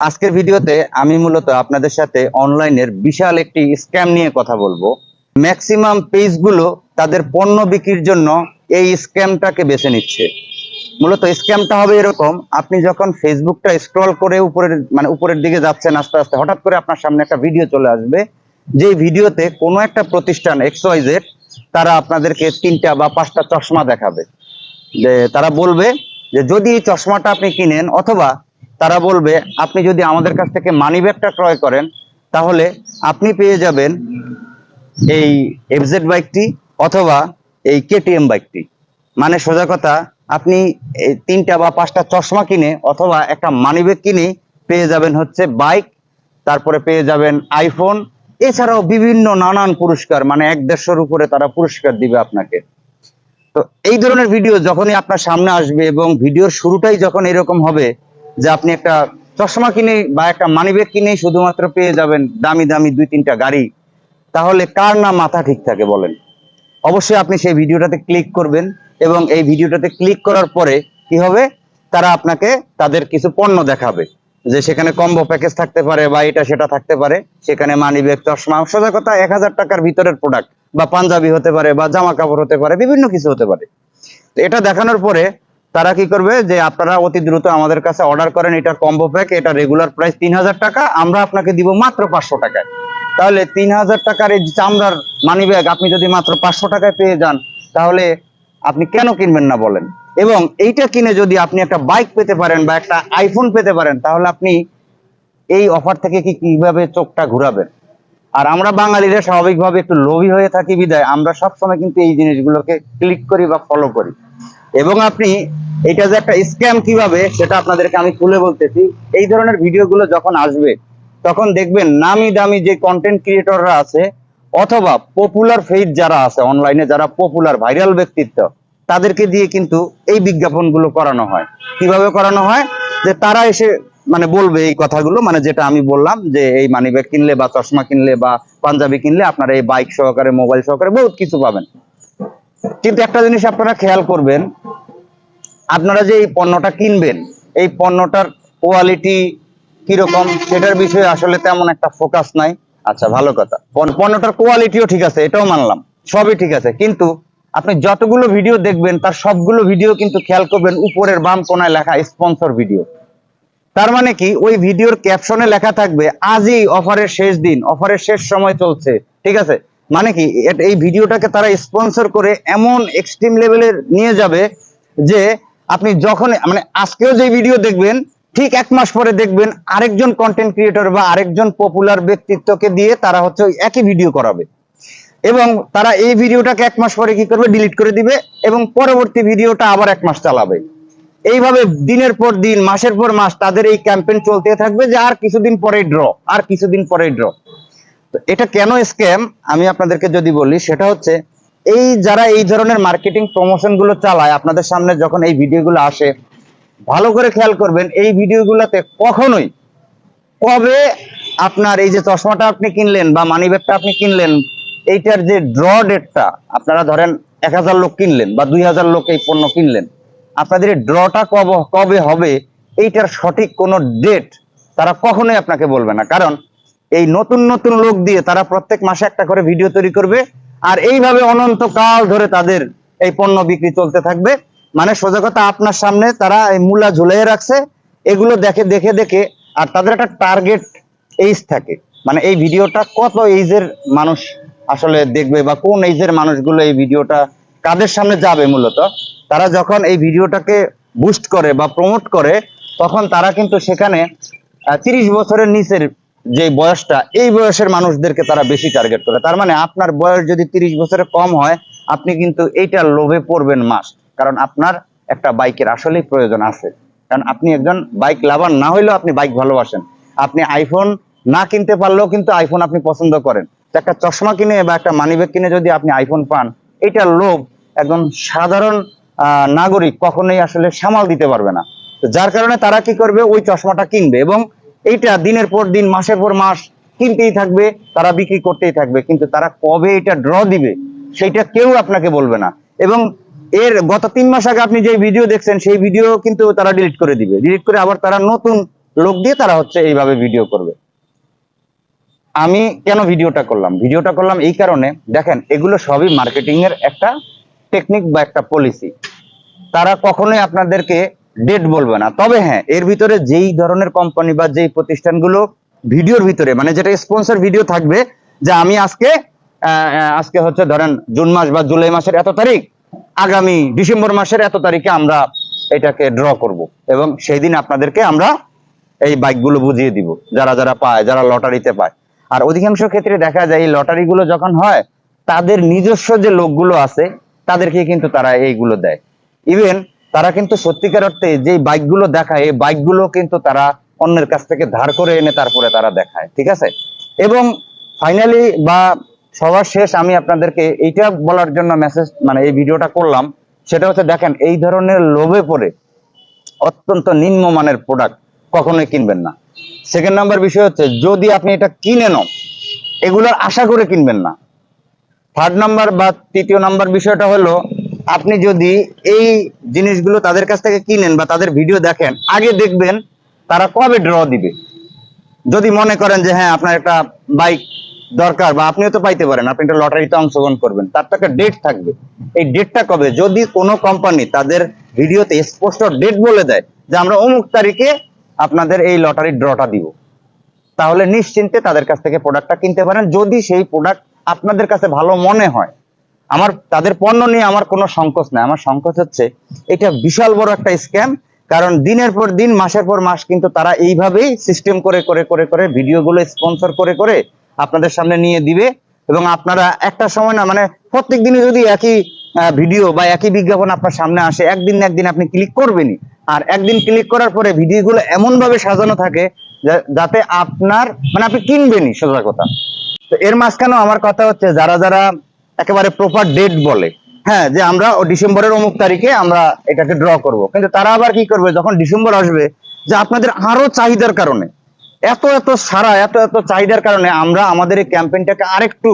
আজকের ভিডিওতে আমি মূলত আপনাদের সাথে অনলাইনের বিশাল একটি স্ক্যাম নিয়ে কথা বলব। ম্যাক্সিমাম পেজগুলো তাদের পণ্য বিক্রির জন্য এই স্ক্যামটাকে বেছে নিচ্ছে। মূলত স্ক্যামটা হবে এরকম, আপনি যখন ফেসবুকটা স্ক্রল করে উপরের মানে উপরের দিকে যাচ্ছেন আস্তে আস্তে, হঠাৎ করে আপনার সামনে একটা ভিডিও চলে আসবে। যে ভিডিওতে কোনো একটা প্রতিষ্ঠান এক্স ওয়াইজেড তারা আপনাদেরকে তিনটা বা পাঁচটা চশমা দেখাবে। যে তারা বলবে যে যদি এই চশমাটা আপনি কিনেন অথবা তারা বলবে, আপনি যদি আমাদের কাছ থেকে মানি ব্যাগটা ক্রয় করেন, তাহলে আপনি পেয়ে যাবেন এই এফজেড বাইকটি অথবা এই কেটিএম বাইকটি মানে সোজা কথা, আপনি তিনটা বা পাঁচটা চশমা কিনে অথবা একটা মানি ব্যাগ কিনে পেয়ে যাবেন হচ্ছে বাইক তারপরে পেয়ে যাবেন আইফোন এছাড়াও বিভিন্ন নানান পুরস্কার মানে এক দেড়শোর উপরে তারা পুরস্কার দিবে আপনাকে। তো এই ধরনের ভিডিও যখনই আপনার সামনে আসবে এবং ভিডিওর শুরুটাই যখন এরকম হবে যে আপনি একটা চশমা কিনে বা একটা মানিব্যাগ কিনে শুধুমাত্র পেয়ে যাবেন দামি দামি দুই তিনটা গাড়ি, তাহলে কার না মাথা ঠিক থাকে বলেন? অবশ্যই আপনি সেই ভিডিওটাতে ক্লিক করবেন এবং এই ভিডিওটাতে ক্লিক করার পরে কি হবে? তারা আপনাকে তাদের কিছু পণ্য দেখাবে। যে সেখানে কম্বো প্যাকেজ থাকতে পারে বা এটা সেটা থাকতে পারে, সেখানে মানি ব্যাগ চশমা, সোজা কথা, এক হাজার টাকার ভিতরের প্রোডাক্ট বা পাঞ্জাবি হতে পারে বা জামা কাপড় হতে পারে, বিভিন্ন কিছু হতে পারে। এটা দেখানোর পরে তারা কি করবে? যে আপনারা অতি দ্রুত আমাদের কাছে অর্ডার করেন, এটা কম্বো প্যাক এটা রেগুলার প্রাইস তিন হাজার টাকা, আমরা আপনাকে দিব মাত্র পাঁচশো টাকায়। তাহলে তিন হাজার টাকার এই চামড়ার মানি ব্যাগ আপনি যদি মাত্র পাঁচশো টাকায় পেয়ে যান, তাহলে আপনি কেন কিনবেন না বলেন? এবং এইটা কিনে যদি আপনি একটা বাইক পেতে পারেন বা একটা আইফোন পেতে পারেন, তাহলে আপনি এই অফার থেকে কি কীভাবে চোখটা ঘুরাবেন? আর আমরা বাঙালিরা স্বাভাবিকভাবে একটু লোভী হয়ে থাকি বিদায়, আমরা সবসময় কিন্তু এই জিনিসগুলোকে ক্লিক করি বা ফলো করি। এবং আপনি এটা যে একটা স্ক্যাম কীভাবে, সেটা আপনাদেরকে আমি খুলে বলতেছি। এই ধরনের ভিডিওগুলো যখন আসবে, তখন দেখবেন নামি দামি যে কন্টেন্ট ক্রিয়েটররা আছে, অথবা পপুলার ফেজ যারা আছে অনলাইনে যারা পপুলার ভাইরাল ব্যক্তিত্ব, তাদেরকে দিয়ে কিন্তু এই বিজ্ঞাপনগুলো করানো হয়। কীভাবে করানো হয়? যে তারা এসে মানে বলবে এই কথাগুলো মানে যেটা আমি বললাম, যে এই মানি ব্যাগ কিনলে বা চশমা কিনলে বা পাঞ্জাবি কিনলে আপনারা এই বাইক সহকারে মোবাইল সহকারে বহুত কিছু পাবেন। কিন্তু একটা জিনিস আপনারা খেয়াল করবেন আপনারা যে এই পণ্যটা কিনবেন, এই পণ্যটার কোয়ালিটি কীরকম, সেটার বিষয়ে আসলে তেমন একটা ফোকাস নাই। আচ্ছা ভালো কথা। পণ্যটার কোয়ালিটিও ঠিক আছে, এটাও মানলাম। সবই ঠিক আছে। কিন্তু আপনি যতগুলো ভিডিও দেখবেন, তার সবগুলো ভিডিও কিন্তু খেয়াল করবেন, উপরের বাম কোনায় লেখা স্পন্সর ভিডিও তার মানে কি? ওই ভিডিওর ক্যাপশনে লেখা থাকবে, আজই অফারের শেষ দিন, অফারের শেষ সময় চলছে। ঠিক আছে? মানে কি? এই ভিডিওটাকে তারা স্পন্সর করে এমন এক্সট্রিম লেভেলের নিয়ে যাবে যে আপনি যখন মানে আজকেও যে ভিডিও দেখবেন, ঠিক এক মাস পরে দেখবেন আরেকজন কন্টেন্ট ক্রিয়েটর বা আরেকজন পপুলার ব্যক্তিত্বকে দিয়ে তারা হচ্ছে ওই একই ভিডিও করাবে। এবং তারা এই ভিডিওটাকে এক মাস পরে কি করবে ডিলিট করে দিবে এবং পরবর্তী ভিডিওটা আবার এক মাস চালাবে। এইভাবে দিনের পর দিন, মাসের পর মাস তাদের এই ক্যাম্পেইন চলতে থাকবে যে আর কিছুদিন পরে ড্র আর কিছুদিন পরে ড্র তো এটা কেন স্ক্যাম আমি আপনাদেরকে যদি বলি, সেটা হচ্ছে এই যারা এই ধরনের মার্কেটিং প্রমোশনগুলো চালায়, আপনাদের সামনে যখন এই ভিডিওগুলো আসে, ভালো করে খেয়াল করবেন, এই ভিডিওগুলোতে কখনোই, কবে আপনার এই যে চশমাটা আপনি কিনলেন বা মানি ব্যাগটা আপনি কিনলেন, এইটার যে ড্র ডেটটা আপনারা ধরেন এক হাজার লোক কিনলেন বা দুই হাজার লোক এই পণ্য কিনলেন, আপনাদের এই ড্রটা কবে কবে হবে, এইটার সঠিক কোনো ডেট তারা কখনোই আপনাকে বলবে না। কারণ এই নতুন নতুন লোক দিয়ে তারা প্রত্যেক মাসে একটা করে ভিডিও তৈরি করবে আর এইভাবে অনন্তকাল ধরে তাদের এই পণ্য বিক্রি চলতে থাকবে। মানে সোজা কথা, আপনার সামনে তারা এই মূলা ঝুলিয়ে রাখছে, এগুলো দেখে দেখে দেখে, আর তাদের একটা টার্গেট এইজ থাকে। মানে এই ভিডিওটা কত এইজের মানুষ আসলে দেখবে বা কোন এইজের মানুষগুলো এই ভিডিওটা কাদের সামনে যাবে মূলত? তারা যখন এই ভিডিওটাকে বুস্ট করে বা প্রমোট করে, তখন তারা কিন্তু সেখানে তিরিশ বছরের নিচের যে বয়সটা, এই বয়সের মানুষদেরকে তারা বেশি টার্গেট করে। তার মানে আপনার বয়স যদি তিরিশ বছরের কম হয়, আপনি কিন্তু এইটার লোভে পড়বেন মাস কারণ আপনার একটা বাইকের আসলেই প্রয়োজন আছে। কারণ আপনি একজন বাইক লাভার, না হইলেও আপনি বাইক ভালোবাসেন। আপনি আইফোন না কিনতে পারলেও কিন্তু আইফোন আপনি পছন্দ করেন। একটা চশমা কিনে বা একটা মানিব্যাগ কিনে যদি আপনি আইফোন পান এটার লোভ একজন সাধারণ নাগরিক কখনোই আসলে সামাল দিতে পারবে না। যার কারণে তারা কি করবে? ওই চশমাটা কিনবে এবং এইটা দিনের পর দিন, মাসের পর মাস কিনতেই থাকবে, তারা বিক্রি করতেই থাকবে। কিন্তু তারা কবে এটা ড্র দিবে, সেইটা কেউ আপনাকে বলবে না। এবং এর গত তিন মাস আগে আপনি যে ভিডিও দেখছেন, সেই ভিডিও কিন্তু তারা ডিলিট করে দিবে। ডিলিট করে আবার তারা নতুন লোক দিয়ে তারা হচ্ছে এইভাবে ভিডিও করবে। আমি কেন ভিডিওটা করলাম? ভিডিওটা করলাম এই কারণে, দেখেন, এগুলো সবই মার্কেটিং এর একটা টেকনিক বা একটা পলিসি তারা কখনোই আপনাদেরকে ডেট বলবে না। তবে হ্যাঁ এর ভিতরে যেই ধরনের কোম্পানি বা যেই প্রতিষ্ঠানগুলো ভিডিওর ভিতরে মানে যেটা স্পন্সর ভিডিও থাকবে, যে আমি আজকে আজকে হচ্ছে ধরেন জুন মাস বা জুলাই মাসের এত তারিখ, আগামী ডিসেম্বর মাসের এত তারিখে আমরা এটাকে ড্র করব এবং সেই দিন আপনাদেরকে আমরা এই বাইকগুলো বুঝিয়ে দিব, যারা যারা পায়, যারা লটারিতে পায়। আর অধিকাংশ ক্ষেত্রে দেখা যায় এই লটারিগুলো যখন হয়, তাদের নিজস্ব যে লোকগুলো আছে, তাদেরকে কিন্তু তারা এইগুলো দেয়। ইভেন তারা কিন্তু সত্যিকার অর্থে যে বাইকগুলো দেখায়, এই বাইকগুলো কিন্তু তারা অন্যের কাছ থেকে ধার করে এনে তারপরে তারা দেখায়, ঠিক আছে? এবং ফাইনালি বা সবার শেষ আমি আপনাদেরকে এইটা বলার জন্য মেসেজ মানে এই ভিডিওটা করলাম, সেটা হচ্ছে দেখেন, এই ধরনের লোভে পড়ে অত্যন্ত নিম্নমানের প্রোডাক্ট কখনোই কিনবেন না। সেকেন্ড নাম্বার বিষয় হচ্ছে, যদি আপনি এটা কিনে নাও এগুলোর আশা করে কিনবেন না। থার্ড নাম্বার বা তৃতীয় নাম্বার বিষয়টা হলো আপনি যদি এই জিনিসগুলো তাদের কাছ থেকে কিনেন বা তাদের ভিডিও দেখেন, আগে দেখবেন তারা কবে ড্র দিবে? যদি মনে করেন যে হ্যাঁ আপনার একটা বাইক দরকার বা আপনিও তো পাইতে পারেন, আপনি একটা লটারিতে অংশগ্রহণ করবেন, তার তো একটা ডেট থাকবে। এই ডেটটা কবে? যদি কোনো কোম্পানি তাদের ভিডিওতে স্পষ্ট ডেট বলে দেয় যে, আমরা অমুক তারিখে আপনাদের এই লটারি ড্রটা দিব, তাহলে নিশ্চিন্তে তাদের কাছ থেকে প্রোডাক্টটা কিনতে পারেন। যদি সেই প্রোডাক্ট আপনাদের কাছে ভালো মনে হয় আমার, তাদের পণ্য নিয়ে আমার কোনো সংকোচ নাই। আমার সংকোচ হচ্ছে, এটা বিশাল বড় একটা স্ক্যাম কারণ দিনের পর দিন, মাসের পর মাস কিন্তু তারা এইভাবেই সিস্টেম করে করে করে করে ভিডিওগুলো স্পন্সর করে করে আপনাদের সামনে নিয়ে দিবে। এবং আপনারা একটা সময় না মানে প্রত্যেক দিনই যদি একই ভিডিও বা একই বিজ্ঞাপন আপনার সামনে আসে, একদিন না একদিন আপনি ক্লিক করবেনই। আর একদিন ক্লিক করার পরে ভিডিওগুলো এমন ভাবে সাজানো থাকে যাতে আপনার মানে আপনি কিনবেনই, সোজা কথা। তো এর মাঝখানেও আমার কথা হচ্ছে, যারা যারা একেবারে প্রপার ডেট বলে। হ্যাঁ যে আমরা ডিসেম্বরের অমুক তারিখে আমরা এটাকে ড্র করব। কিন্তু তারা আবার কি করবে, যখন ডিসেম্বর আসবে, যে আপনাদের আরও চাহিদার কারণে, এত এত সারা, এত এত চাহিদার কারণে আমরা আমাদের এই ক্যাম্পেইনটাকে আরেকটু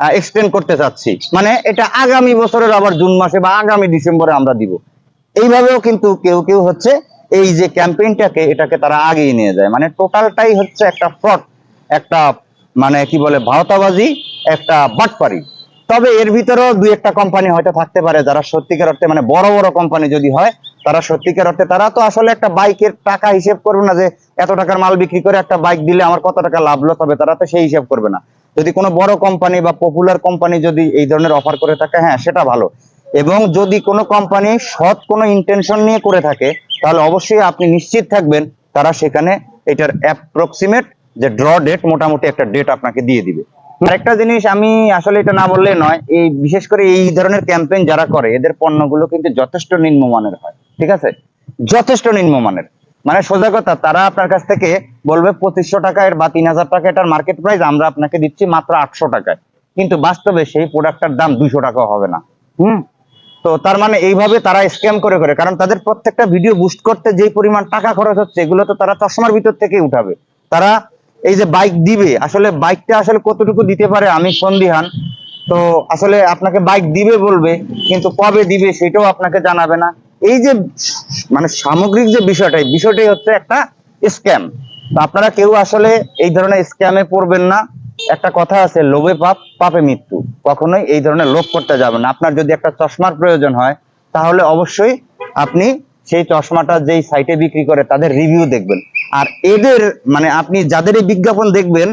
এক্সটেন্ড করতে চাচ্ছি। মানে এটা আগামী বছরের আবার জুন মাসে বা আগামী ডিসেম্বরে আমরা দিব। এইভাবেও কিন্তু কেউ কেউ হচ্ছে এই যে ক্যাম্পেইনটাকে এটাকে তারা আগিয়ে নিয়ে যায়। মানে টোটালটাই হচ্ছে একটা ফ্রড একটা মানে কি বলে, ভাওতাবাজি, একটা বাটপারি। তবে এর ভিতরেও দুই একটা কোম্পানি হয়তো থাকতে পারে যারা সত্যিকার অর্থে মানে বড় বড় কোম্পানি যদি হয়, তারা সত্যিকার অর্থে তারা তো আসলে একটা বাইকের টাকা হিসেব করবে না যে এত টাকার মাল বিক্রি করে একটা বাইক দিলে আমার কত টাকা লাভ লস হবে, তারা তো সেই হিসাব করবে না। যদি কোনো বড় কোম্পানি বা পপুলার কোম্পানি যদি এই ধরনের অফার করে থাকে হ্যাঁ সেটা ভালো। এবং যদি কোনো কোম্পানি সৎ কোনো ইন্টেনশন নিয়ে করে থাকে, তাহলে অবশ্যই আপনি নিশ্চিত থাকবেন তারা সেখানে এটার অ্যাপ্রক্সিমেট যে ড্র ডেট মোটামুটি একটা ডেট আপনাকে দিয়ে দিবে। আরেকটা জিনিস, আমি আসলে এটা না বললে নয়, এই বিশেষ করে এই ধরনের ক্যাম্পেইন যারা করে, এদের পণ্যগুলো কিন্তু যথেষ্ট নিম্নমানের হয়, ঠিক আছে? যথেষ্ট নিম্নমানের। মানে সোজা কথা, তারা আপনার কাছ থেকে বলবে পঁচিশশো টাকায় বা তিন হাজার টাকা এটার মার্কেট প্রাইস আমরা আপনাকে দিচ্ছি মাত্র আটশো টাকায়। কিন্তু বাস্তবে সেই প্রোডাক্টটার দাম দুইশো টাকা হবে না। হুম? তো তার মানে এইভাবে তারা স্ক্যাম করে করে, কারণ তাদের প্রত্যেকটা ভিডিও বুস্ট করতে যে পরিমাণ টাকা খরচ হচ্ছে, এগুলো তো তারা চশমার ভিতর থেকে উঠাবে। তারা এই যে বাইক দিবে, আসলে বাইকটা আসলে কতটুকু দিতে পারে আমি সন্দিহান। তো আসলে আপনাকে বাইক দিবে বলবে, কিন্তু কবে দিবে সেটাও আপনাকে জানাবে না। এই যে মানে সামগ্রিক যে বিষয়টা বিষয়টাই হচ্ছে একটা স্ক্যাম তো আপনারা কেউ আসলে এই ধরনের স্ক্যামে পড়বেন না। একটা কথা আছে, লোভে পাপ, পাপে মৃত্যু। কখনোই এই ধরনের লোভ করতে যাবেন না। আপনার যদি একটা চশমার প্রয়োজন হয়, তাহলে অবশ্যই আপনি সেই চশমাটা যেই সাইটে বিক্রি করে, তাদের রিভিউ দেখবেন। আর এদের মানে আপনি যাদের এই বিজ্ঞাপন দেখবেন,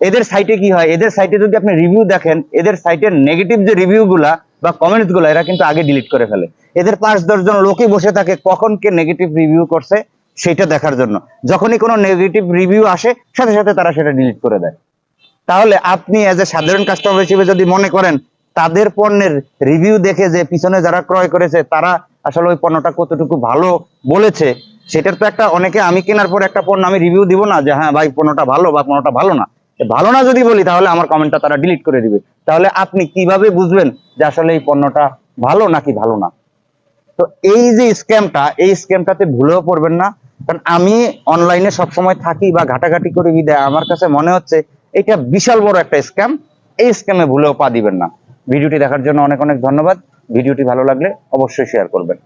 এদের সাইটে কি হয়? এদের সাইটে যদি আপনি রিভিউ দেখেন, এদের সাইটের নেগেটিভ যে রিভিউ গুলা বা কমেন্টসগুলা, এরা কিন্তু আগে ডিলিট করে ফেলে। এদের পাঁচ দশজন লোকই বসে থাকে, কখন কে নেগেটিভ রিভিউ করছে, সেটা দেখার জন্য। যখনই কোনো নেগেটিভ রিভিউ আসে, সাথে সাথে তারা সেটা ডিলিট করে দেয়। তাহলে আপনি এজ এ সাধারণ কাস্টমার হিসেবে যদি মনে করেন, তাদের পণ্যের রিভিউ দেখে যে পিছনে যারা ক্রয় করেছে, তারা আসলে ওই পণ্যটা কতটুকু ভালো বলেছে, সেটার তো একটা অনেকে আমি কেনার পর একটা পণ্য আমি রিভিউ দিব না যে হ্যাঁ ভাই, পণ্যটা ভালো বা পণ্যটা ভালো না। ভালো না যদি বলি, তাহলে আমার কমেন্টটা তারা ডিলিট করে দিবে। তাহলে আপনি কীভাবে বুঝবেন যে আসলে এই পণ্যটা ভালো নাকি ভালো না? তো এই যে স্ক্যামটা এই স্ক্যামটাতে ভুলেও পড়বেন না। কারণ আমি অনলাইনে সবসময় থাকি বা ঘাটাঘাটি করে বিদায়, আমার কাছে মনে হচ্ছে এটা বিশাল বড় একটা স্ক্যাম এই স্ক্যামে ভুলেও পা দিবেন না। ভিডিওটি দেখার জন্য অনেক অনেক ধন্যবাদ। ভিডিওটি ভালো লাগলে অবশ্যই শেয়ার করবেন।